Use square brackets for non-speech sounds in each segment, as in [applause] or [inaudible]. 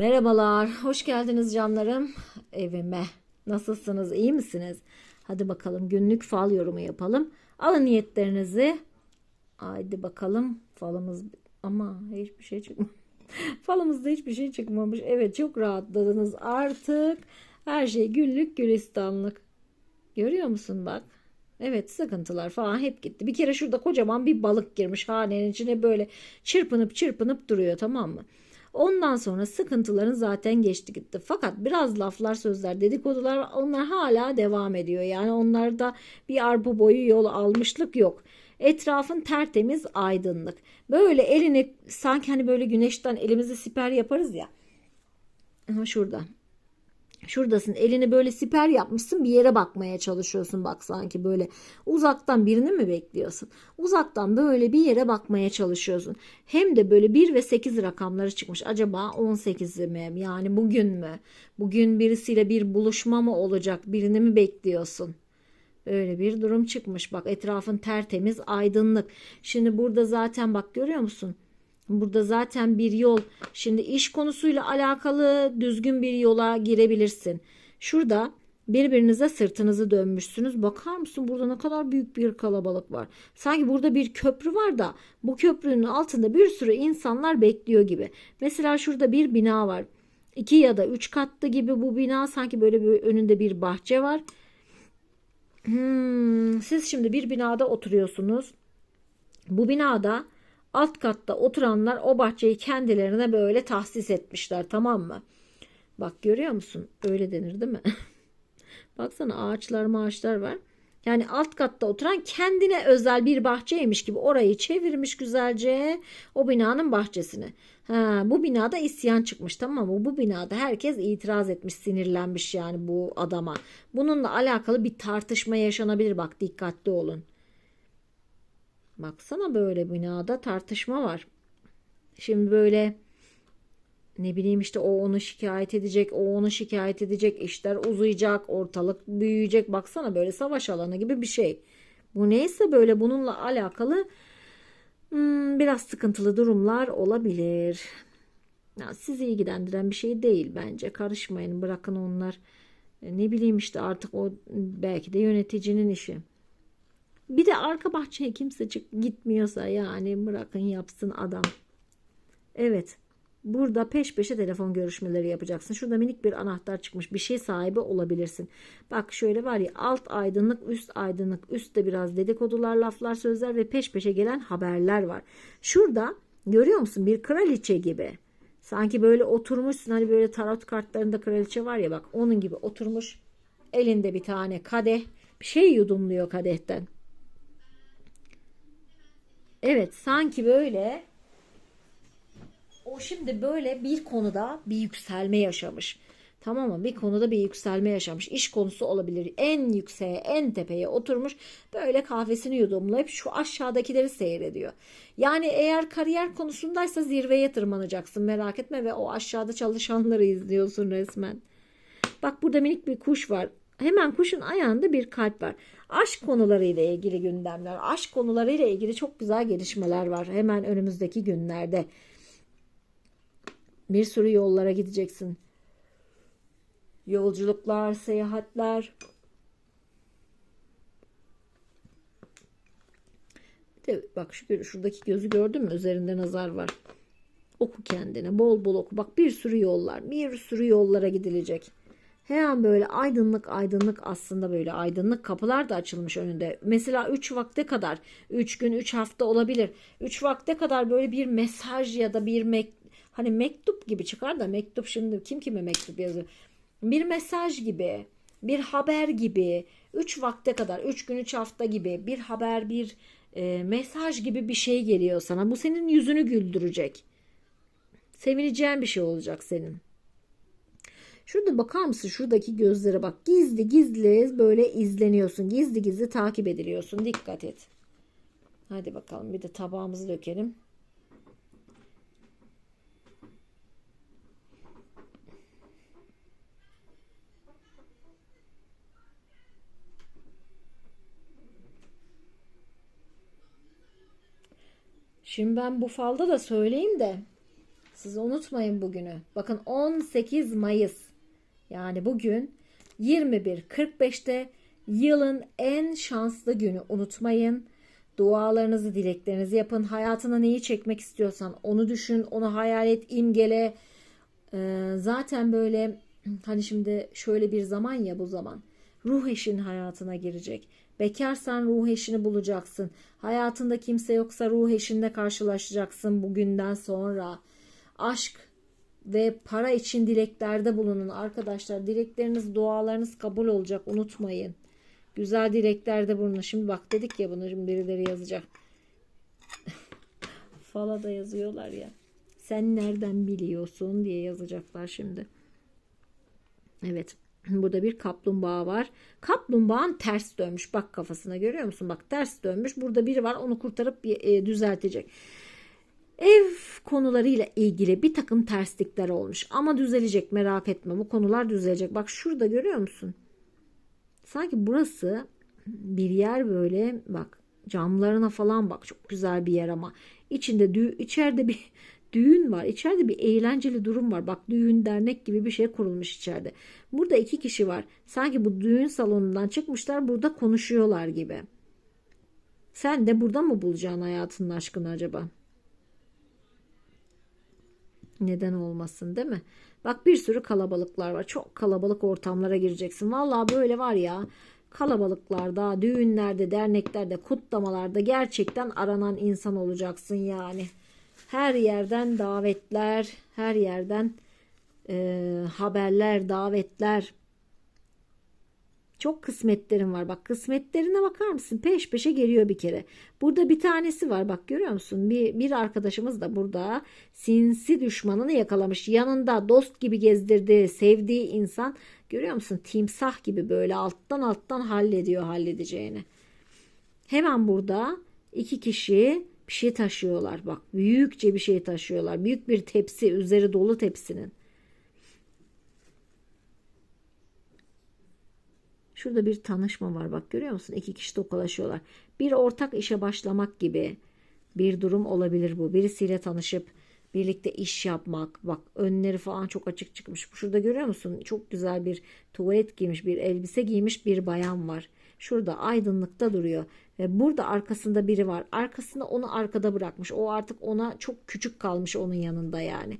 Merhabalar, hoş geldiniz canlarım evime. Nasılsınız, iyi misiniz? Hadi bakalım günlük fal yorumu yapalım. Alın niyetlerinizi. Haydi bakalım falımız ama hiçbir şey çıkmamış. [laughs] Falımızda hiçbir şey çıkmamış. Evet çok rahatladınız artık. Her şey güllük gülistanlık. Görüyor musun bak? Evet sıkıntılar falan hep gitti. Bir kere şurada kocaman bir balık girmiş hanenin içine böyle çırpınıp çırpınıp duruyor tamam mı? Ondan sonra sıkıntıların zaten geçti gitti. Fakat biraz laflar sözler dedikodular onlar hala devam ediyor. Yani onlarda bir arpa boyu yol almışlık yok. Etrafın tertemiz aydınlık. Böyle elini sanki hani böyle güneşten elimizi siper yaparız ya. Şurada. Şuradasın elini böyle siper yapmışsın bir yere bakmaya çalışıyorsun bak sanki böyle uzaktan birini mi bekliyorsun? Uzaktan böyle bir yere bakmaya çalışıyorsun. Hem de böyle 1 ve 8 rakamları çıkmış. Acaba 18'i mi? Yani bugün mü? Bugün birisiyle bir buluşma mı olacak? Birini mi bekliyorsun? Öyle bir durum çıkmış. Bak etrafın tertemiz, aydınlık. Şimdi burada zaten bak görüyor musun? Burada zaten bir yol. Şimdi iş konusuyla alakalı düzgün bir yola girebilirsin. Şurada birbirinize sırtınızı dönmüşsünüz. Bakar mısın burada ne kadar büyük bir kalabalık var. Sanki burada bir köprü var da bu köprünün altında bir sürü insanlar bekliyor gibi. Mesela şurada bir bina var. İki ya da üç katlı gibi bu bina sanki böyle bir önünde bir bahçe var. Hmm, siz şimdi bir binada oturuyorsunuz. Bu binada alt katta oturanlar o bahçeyi kendilerine böyle tahsis etmişler tamam mı? Bak görüyor musun? Öyle denir değil mi? [laughs] Baksana ağaçlar maaşlar var. Yani alt katta oturan kendine özel bir bahçeymiş gibi orayı çevirmiş güzelce o binanın bahçesini. Ha, bu binada isyan çıkmış tamam mı? Bu binada herkes itiraz etmiş, sinirlenmiş yani bu adama. Bununla alakalı bir tartışma yaşanabilir bak dikkatli olun. Baksana böyle binada tartışma var. Şimdi böyle ne bileyim işte o onu şikayet edecek, o onu şikayet edecek, işler uzayacak, ortalık büyüyecek. Baksana böyle savaş alanı gibi bir şey. Bu neyse böyle bununla alakalı hmm, biraz sıkıntılı durumlar olabilir. Ya, sizi ilgilendiren bir şey değil bence. Karışmayın, bırakın onlar. E, Ne bileyim işte artık o belki de yöneticinin işi. Bir de arka bahçeye kimse çık gitmiyorsa yani bırakın yapsın adam. Evet. Burada peş peşe telefon görüşmeleri yapacaksın. Şurada minik bir anahtar çıkmış. Bir şey sahibi olabilirsin. Bak şöyle var ya alt aydınlık üst aydınlık. Üstte biraz dedikodular laflar sözler ve peş peşe gelen haberler var. Şurada görüyor musun bir kraliçe gibi. Sanki böyle oturmuşsun hani böyle tarot kartlarında kraliçe var ya bak onun gibi oturmuş. Elinde bir tane kadeh. Bir şey yudumluyor kadehten. Evet sanki böyle o şimdi böyle bir konuda bir yükselme yaşamış. Tamam mı? Bir konuda bir yükselme yaşamış. İş konusu olabilir. En yükseğe, en tepeye oturmuş. Böyle kahvesini yudumlayıp şu aşağıdakileri seyrediyor. Yani eğer kariyer konusundaysa zirveye tırmanacaksın. Merak etme ve o aşağıda çalışanları izliyorsun resmen. Bak burada minik bir kuş var. Hemen kuşun ayağında bir kalp var. Aşk konularıyla ilgili gündemler, aşk konularıyla ilgili çok güzel gelişmeler var hemen önümüzdeki günlerde. Bir sürü yollara gideceksin. Yolculuklar, seyahatler. De bak şu şuradaki gözü gördün mü? Üzerinde nazar var. Oku kendine. Bol bol oku. Bak bir sürü yollar. Bir sürü yollara gidilecek. Her an böyle aydınlık aydınlık aslında böyle aydınlık kapılar da açılmış önünde. Mesela 3 vakte kadar 3 gün 3 hafta olabilir. 3 vakte kadar böyle bir mesaj ya da bir mek hani mektup gibi çıkar da mektup şimdi kim kime mektup yazıyor. Bir mesaj gibi bir haber gibi 3 vakte kadar 3 gün 3 hafta gibi bir haber bir e, mesaj gibi bir şey geliyor sana. Bu senin yüzünü güldürecek. Sevineceğin bir şey olacak senin. Şurada bakar mısın? Şuradaki gözlere bak. Gizli gizli böyle izleniyorsun. Gizli gizli takip ediliyorsun. Dikkat et. Hadi bakalım bir de tabağımızı dökelim. Şimdi ben bu falda da söyleyeyim de Siz unutmayın bugünü. Bakın 18 Mayıs. Yani bugün 21.45'te yılın en şanslı günü. Unutmayın. Dualarınızı, dileklerinizi yapın. Hayatına neyi çekmek istiyorsan onu düşün, onu hayal et, imgele. Ee, zaten böyle hani şimdi şöyle bir zaman ya bu zaman. Ruh eşin hayatına girecek. Bekarsan ruh eşini bulacaksın. Hayatında kimse yoksa ruh eşinle karşılaşacaksın bugünden sonra. Aşk ve para için dileklerde bulunun arkadaşlar. Dilekleriniz, dualarınız kabul olacak. Unutmayın. Güzel dileklerde bulunun. Şimdi bak dedik ya bunu şimdi birileri yazacak. [laughs] Fala da yazıyorlar ya. Sen nereden biliyorsun diye yazacaklar şimdi. Evet. Burada bir kaplumbağa var. Kaplumbağan ters dönmüş. Bak kafasına görüyor musun? Bak ters dönmüş. Burada biri var onu kurtarıp e, düzeltecek. Ev konularıyla ilgili bir takım terslikler olmuş. Ama düzelecek merak etme. Bu konular düzelecek. Bak şurada görüyor musun? Sanki burası bir yer böyle bak camlarına falan bak çok güzel bir yer ama içinde dü- içeride bir [laughs] düğün var. İçeride bir eğlenceli durum var. Bak düğün dernek gibi bir şey kurulmuş içeride. Burada iki kişi var. Sanki bu düğün salonundan çıkmışlar burada konuşuyorlar gibi. Sen de burada mı bulacaksın hayatının aşkını acaba? Neden olmasın değil mi? Bak bir sürü kalabalıklar var. Çok kalabalık ortamlara gireceksin. Vallahi böyle var ya kalabalıklarda, düğünlerde, derneklerde, kutlamalarda gerçekten aranan insan olacaksın yani. Her yerden davetler, her yerden e, haberler, davetler. Çok kısmetlerin var. Bak kısmetlerine bakar mısın? Peş peşe geliyor bir kere. Burada bir tanesi var. Bak görüyor musun? Bir, bir arkadaşımız da burada sinsi düşmanını yakalamış. Yanında dost gibi gezdirdiği, sevdiği insan görüyor musun? Timsah gibi böyle alttan alttan hallediyor halledeceğini. Hemen burada iki kişi bir şey taşıyorlar. Bak büyükçe bir şey taşıyorlar. Büyük bir tepsi, üzeri dolu tepsinin. Şurada bir tanışma var bak görüyor musun? İki kişi tokalaşıyorlar. Bir ortak işe başlamak gibi bir durum olabilir bu. Birisiyle tanışıp birlikte iş yapmak. Bak önleri falan çok açık çıkmış. Şurada görüyor musun? Çok güzel bir tuvalet giymiş, bir elbise giymiş bir bayan var. Şurada aydınlıkta duruyor. Ve burada arkasında biri var. Arkasında onu arkada bırakmış. O artık ona çok küçük kalmış onun yanında yani.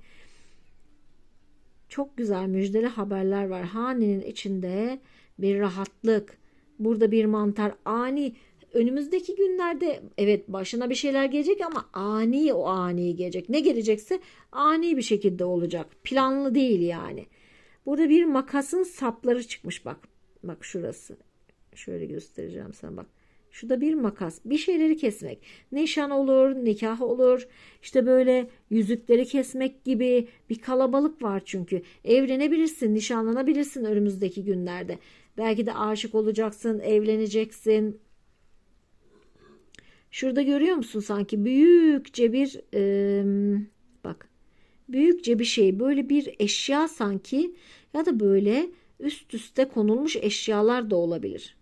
Çok güzel müjdeli haberler var. Hanenin içinde bir rahatlık. Burada bir mantar ani önümüzdeki günlerde evet başına bir şeyler gelecek ama ani o ani gelecek. Ne gelecekse ani bir şekilde olacak. Planlı değil yani. Burada bir makasın sapları çıkmış bak. Bak şurası. Şöyle göstereceğim sana bak. Şurada bir makas. Bir şeyleri kesmek. Nişan olur, nikah olur. İşte böyle yüzükleri kesmek gibi bir kalabalık var çünkü. Evlenebilirsin, nişanlanabilirsin önümüzdeki günlerde. Belki de aşık olacaksın, evleneceksin. Şurada görüyor musun sanki büyükçe bir e, bak büyükçe bir şey böyle bir eşya sanki ya da böyle üst üste konulmuş eşyalar da olabilir.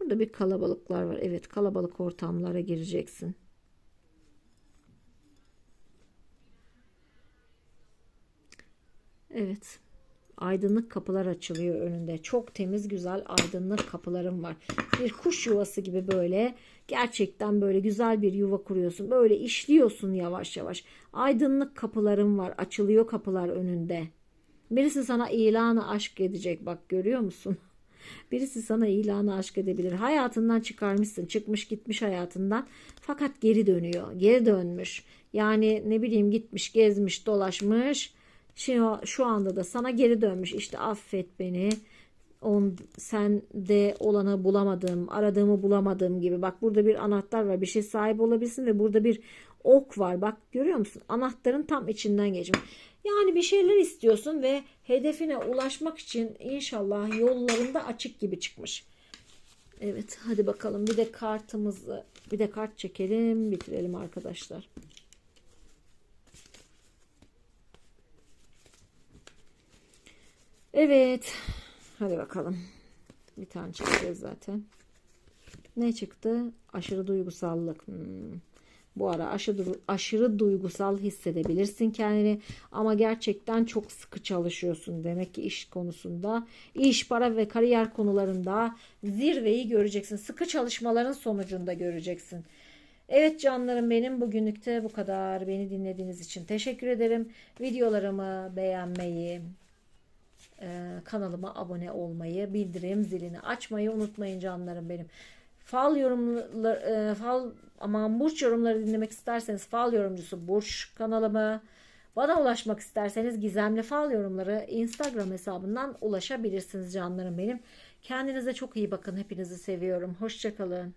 Burada bir kalabalıklar var. Evet kalabalık ortamlara gireceksin. Evet. Aydınlık kapılar açılıyor önünde. Çok temiz güzel aydınlık kapılarım var. Bir kuş yuvası gibi böyle gerçekten böyle güzel bir yuva kuruyorsun. Böyle işliyorsun yavaş yavaş. Aydınlık kapılarım var. Açılıyor kapılar önünde. Birisi sana ilanı aşk edecek bak görüyor musun? [laughs] Birisi sana ilanı aşk edebilir. Hayatından çıkarmışsın. Çıkmış gitmiş hayatından. Fakat geri dönüyor. Geri dönmüş. Yani ne bileyim gitmiş gezmiş dolaşmış şu, şu anda da sana geri dönmüş. İşte affet beni. On, sen de olanı bulamadım aradığımı bulamadım gibi. Bak burada bir anahtar var bir şey sahip olabilirsin ve burada bir ok var. Bak görüyor musun? Anahtarın tam içinden geçmiş. Yani bir şeyler istiyorsun ve hedefine ulaşmak için inşallah yollarında açık gibi çıkmış. Evet hadi bakalım. Bir de kartımızı bir de kart çekelim bitirelim arkadaşlar Evet. Hadi bakalım. Bir tane çekeceğiz zaten. Ne çıktı? Aşırı duygusallık. Hmm. Bu ara aşırı, aşırı duygusal hissedebilirsin kendini ama gerçekten çok sıkı çalışıyorsun demek ki iş konusunda. İş, para ve kariyer konularında zirveyi göreceksin. Sıkı çalışmaların sonucunda göreceksin. Evet canlarım benim bugünlükte bu kadar. Beni dinlediğiniz için teşekkür ederim. Videolarımı beğenmeyi, kanalıma abone olmayı, bildirim zilini açmayı unutmayın canlarım benim. Fal yorumlar, e, fal aman burç yorumları dinlemek isterseniz fal yorumcusu burç kanalımı. Bana ulaşmak isterseniz gizemli fal yorumları Instagram hesabından ulaşabilirsiniz canlarım benim. Kendinize çok iyi bakın. Hepinizi seviyorum. Hoşçakalın.